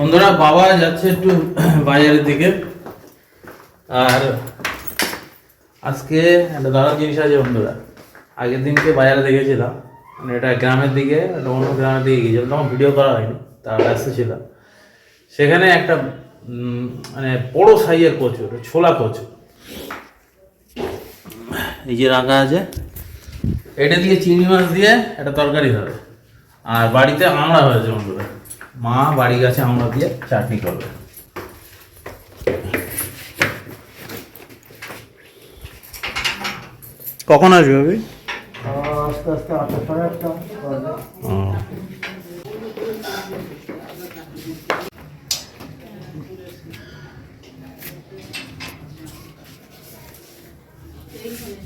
বন্ধুরা, বাবা যাচ্ছে একটু বাজারের দিকে। আর আজকে একটা দারুণ জিনিস আছে বন্ধুরা। আগের দিনকে বাজারে দেখেছিলাম। মানে এটা গ্রামের দিকে অন্য গ্রামের দিকে গিয়েছিলাম। তখন ভিডিও করা হয়নি, তার ব্যস্ত ছিলাম সেখানে একটা মানে বড়ো সাইজের কচু ওটা ছোলা কচু। এই যে রাখা আছে, এটা দিয়ে চিংড়ি মাছ দিয়ে একটা তরকারি হবে। আর বাড়িতে আমড়া হয়েছে বন্ধুরা। মা বাড়ি গাছে আমরা দিয়ে চাটনি করবে। কখন আসবে ভাবি? আস্তে আস্তে আটটা সাড়ে আটটা বাজে।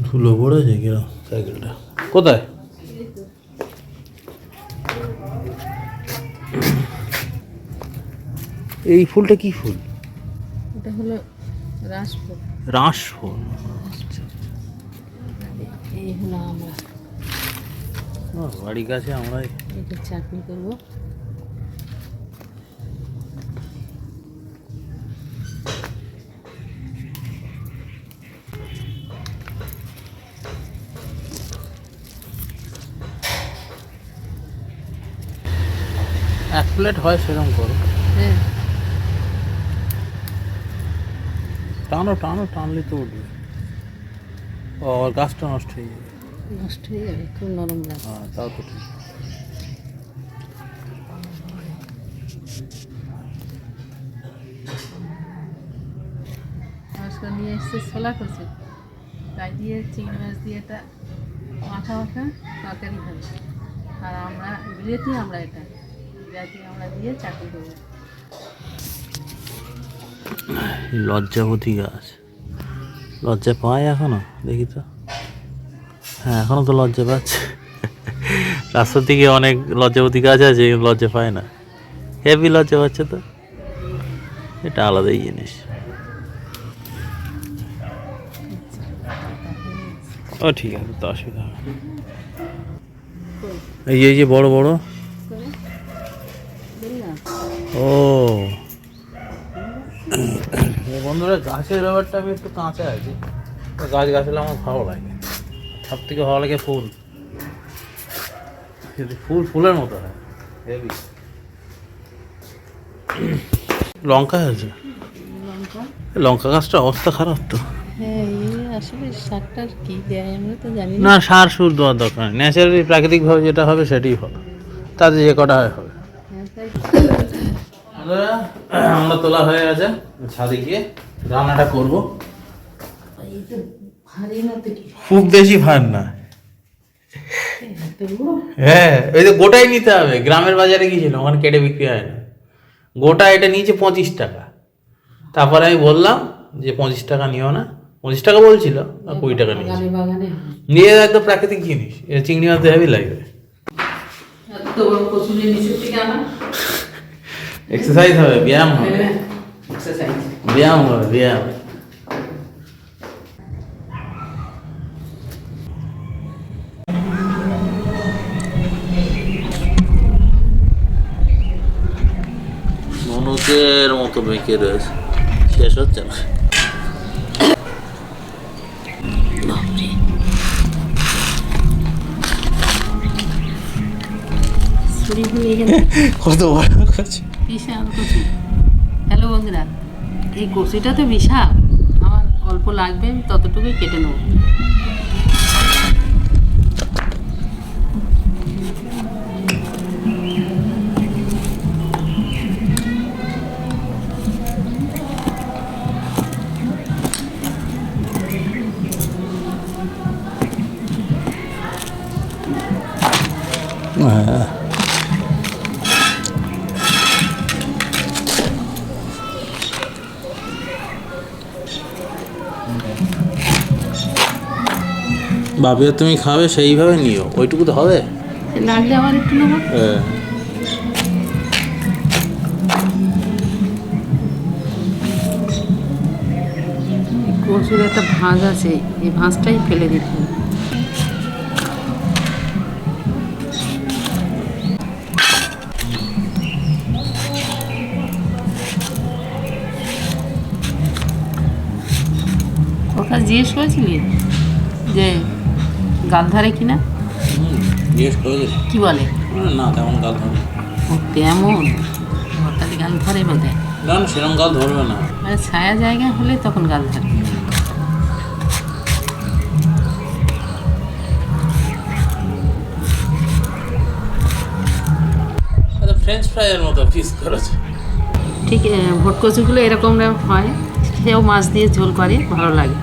ধুলো পড়েছে কিরম? সাইকেলটা। কোথায়? এই ফুলটা কি ফুল? এটা হলো রাস ফুল। এই হলো আমরা। বাড়ি গাছে আমরা এটা চাটনি করব। এক প্লেট হয় সেরকম করো। হ্যাঁ। টানো টানো টানলে তো উঠবে। ও গাছটা নষ্ট হয়ে যাবে। নষ্ট হয়ে যাবে খুব নরম লাগে হ্যাঁ তাও তো ঠিক। নিয়ে এসছে ছোলা কচু। তাই দিয়ে চিংড়ি মাছ দিয়ে এটা তরকারি হবে আর আমরা বিলেতি আমরা এটা। বিলেতি আমরা দিয়ে চাকরি করব। লজ্জাবতী গাছ? লজ্জা পায় এখনও? দেখি তো। হ্যাঁ এখনও তো লজ্জা পাচ্ছে। রাস্তার দিকে অনেক লজ্জাবতী গাছ আছে লজ্জা পায় না? হেভি লজ্জা পাচ্ছে তো। এটা আলাদাই জিনিস। ও ঠিক আছে তো অসুবিধা হবে এই যে- বড় বড়। ও। বন্ধুরা গাছের ব্যাপারটা আমি একটু কাঁচা আছি। গাছ গাছলে আমার ভালো লাগে। সব থেকে ভালো লাগে ফুল। যদি ফুল ফুলের মতো হয়। হেভি। লঙ্কা আছে লঙ্কা? গাছটা অবস্থা খারাপ তো। হ্যাঁ এই আসলে শাকটার কি দেয় আমরা তো জানি না। না সার সুর দেওয়ার দরকার নেই। ন্যাচারালি প্রাকৃতিকভাবে যেটা হবে সেটাই হবে। তাতে যে কটা হয় আমরা তোলা হয়ে গেছে। ছাদে গিয়ে রান্নাটা করব। খুব বেশি ভার না। হ্যাঁ ওই তো গোটাই নিতে হবে। গ্রামের বাজারে গিয়েছিল ওখানে কেটে বিক্রি হয় না। গোটা এটা নিয়েছে পঁচিশ টাকা। তারপরে আমি বললাম যে পঁচিশ টাকা নিও না। পঁচিশ টাকা বলছিল আর কুড়ি টাকা নিয়েছে। বাগানে নিয়ে একদম প্রাকৃতিক জিনিস। এটা চিংড়ি মাছ হেভি লাগবে এত বড় কচুরি নিচের থেকে আনা এক্সারসাইজ হবে ব্যায়াম হবে। এক্সারসাইজ ব্যায়াম হবে ব্যায়াম। মনুকের মতো বেঁকে রয়েছে। শেষ হচ্ছে না। কত বড় করছে বিশাল কচু। হ্যালো বন্ধুরা, এই কচুটা তো বিশাল। আমার অল্প লাগবে আমি ততটুকুই কেটে নেব। হ্যাঁ। বাপিও তুমি খাবে সেইভাবে নিও। ওইটুকু তো হবে। লাগলে আবার একটু নেব? হ্যাঁ। কচুর একটা ভাঁজ আছে এই ভাঁজটাই ফেলে দিতে হবে। কথা জিজ্ঞেস করেছিলি? যে গাল ধরে করে দিল কি বলে? না তেমন গাল ধরবে ও তেমন? তাহলে গাল ধরে বোধ হয় না না সেরকম গাল ধরবে না। মানে ছায়া জায়গা হলে তখন গাল ধরে। ফ্রেঞ্চ ফ্রাইয়ের মতো পিস করেছে। ঠিক ভোট কচুগুলো এরকম হয়। সেও মাছ দিয়ে ঝোল করে ভালো লাগে।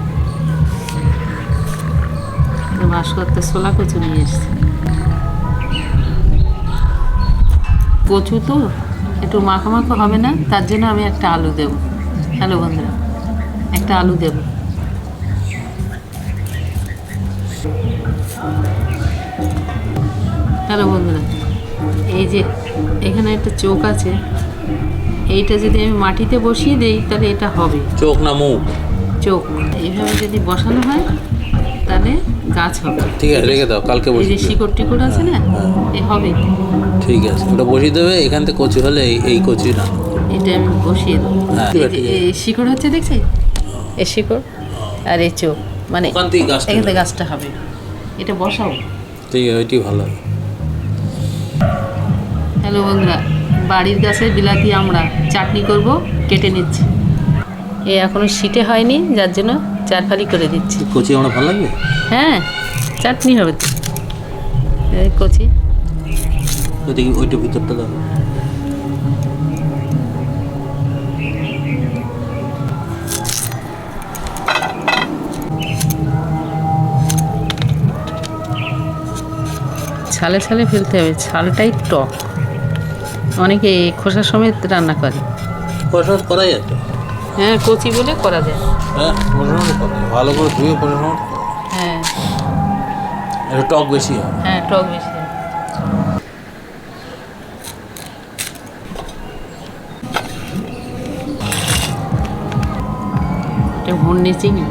তো ভাস্করতে ছোলা কচু নিয়ে এসছে। কচু তো একটু মাখো মাখো হবে না তার জন্য আমি একটা আলু দেবো। হ্যালো বন্ধুরা একটা আলু দেব। হ্যালো বন্ধুরা এই যে এখানে একটা চোখ আছে এইটা যদি আমি মাটিতে বসিয়ে দেই তাহলে এটা হবে। চোখ না মুখ? চোখ এইভাবে যদি বসানো হয় তাহলে গাছ হবে। ঠিক আছে রেখে দাও কালকে দেবে শিকড় টিকড় আছে না এ হবে। ঠিক আছে ওটা বসিয়ে দেবে এখান থেকে কচি হলে এই এই কচি না। এটা আমি বসিয়ে দেবো। হ্যাঁ, শিকড় হচ্ছে দেখছি? এই শিকড় আর এই চোখ মানে এখান থেকে গাছটা হবে। এটা বসাও। ঠিক আছে ওইটি ভালো হ্যালো বন্ধুরা বাড়ির গাছের বিলাতি আমরা চাটনি করব কেটে নিচ্ছি। এ এখনও শীতে হয়নি যার জন্য চার ফালি করে দিচ্ছি। কচি আমরা ভালো লাগবে? হ্যাঁ চাটনি হবে তো। এই কচি। ওইদিকে ওইটা ভিতরটা দাও। ছালে ছালে ফেলতে হবে ছালটাই টক। অনেকে খোসা সমেত রান্না করে। পরিষ্কার করা যায় তো হ্যাঁ কচি বলে করা যায়। হ্যাঁ ভালো করে ধুয়ে পরিষ্কার হ্যাঁ। একটু টক বেশি হয়। হ্যাঁ টক বেশি। এটা চিনি।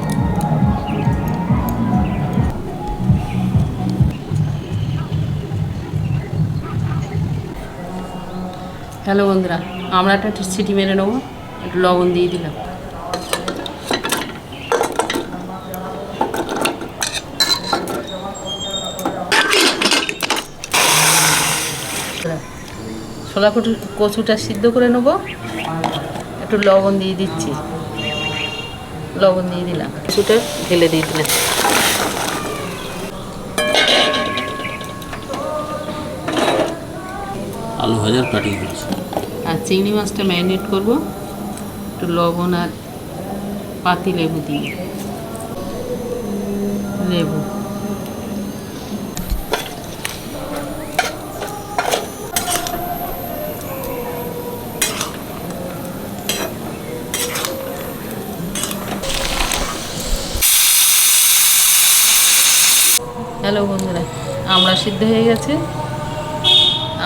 হ্যালো বন্ধুরা আমরা একটা সিটি মেরে নেব। একটু লবণ দিয়ে দিলাম। ছোলা কচু কচুটা সিদ্ধ করে নেব। একটু লবণ দিয়ে দিচ্ছি। লবণ দিয়ে দিলাম। কচুটা ঢেলে দিয়ে দিলাম। আলু ভাজার কাটিং আর চিংড়ি মাছটা ম্যারিনেট করব। একটু লবণ আর পাতি লেবু দিয়ে। লেবু। হ্যালো বন্ধুরা, আমরা সিদ্ধ হয়ে গেছে।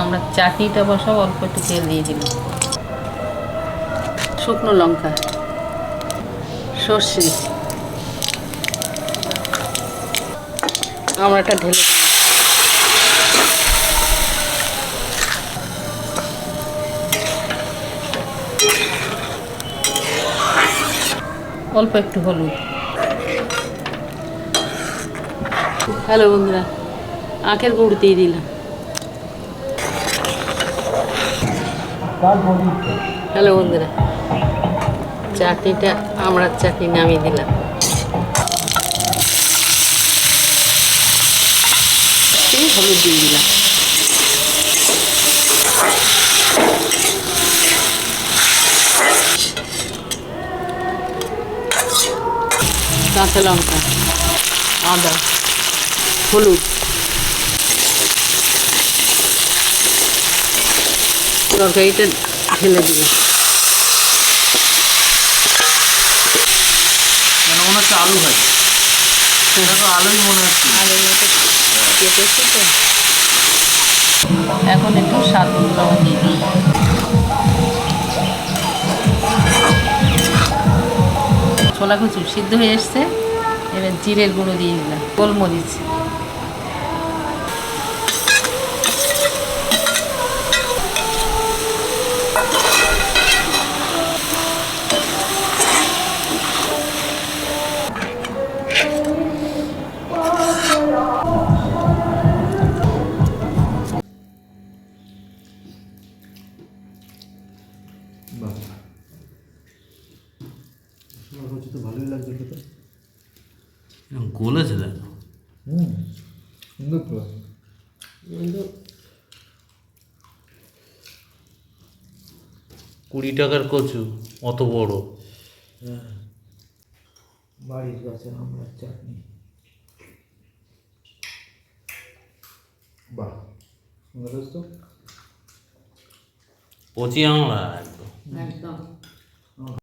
আমরা চাটনিটা বসাও অল্প একটু তেল দিয়ে দিলাম। শুকনো লঙ্কা, সর্ষে। আমরা এটা ঢেলে অল্প একটু হলুদ। হ্যালো বন্ধুরা, আখের গুড় দিয়ে দিলাম। হ্যালো বন্ধুরা। চাটনিটা আমরা চাটনি নামিয়ে দিলাম। হলুদ দিয়ে দিলাম। কাঁচা লঙ্কা, আদা, হলুদ, তরকারিটা ঢেলে দিলাম। মনে হচ্ছে আলু ভাজি। সেটা তো আলুই মনে হচ্ছে। আলুর মতো কেটেছি তো এখন একটু স্বাদ লবণ দিয়ে দিই ছোলা কচু সিদ্ধ হয়ে এসছে। এবার জিরের গুঁড়ো দিয়ে দিলাম। গোলমরিচ। কুড়ি টাকার কচু অত বড়। হ্যাঁ বাড়ির কাছে আমরা চাটনি। বাহ দোস্ত পচি কচি আমরা একদম। একদম।